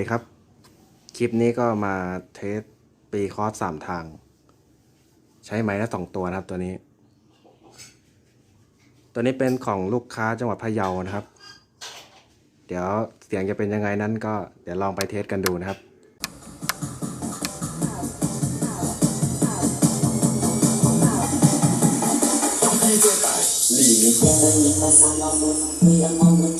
ดีครับ คลิปนี้ก็มาเทสปีคอร์สสามทาง ใช้ไม้ละสองตัวนะครับตัวนี้ ตัวนี้เป็นของลูกค้าจังหวัดพะเยานะครับ เดี๋ยวเสียงจะเป็นยังไงนั้นก็เดี๋ยวลองไปเทสกันดูนะครับท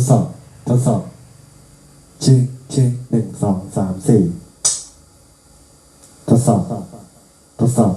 ดสอบ ทดสอบชื่อชื่อหนึ่งสองสามสี่ทดสอบ ทดสอบ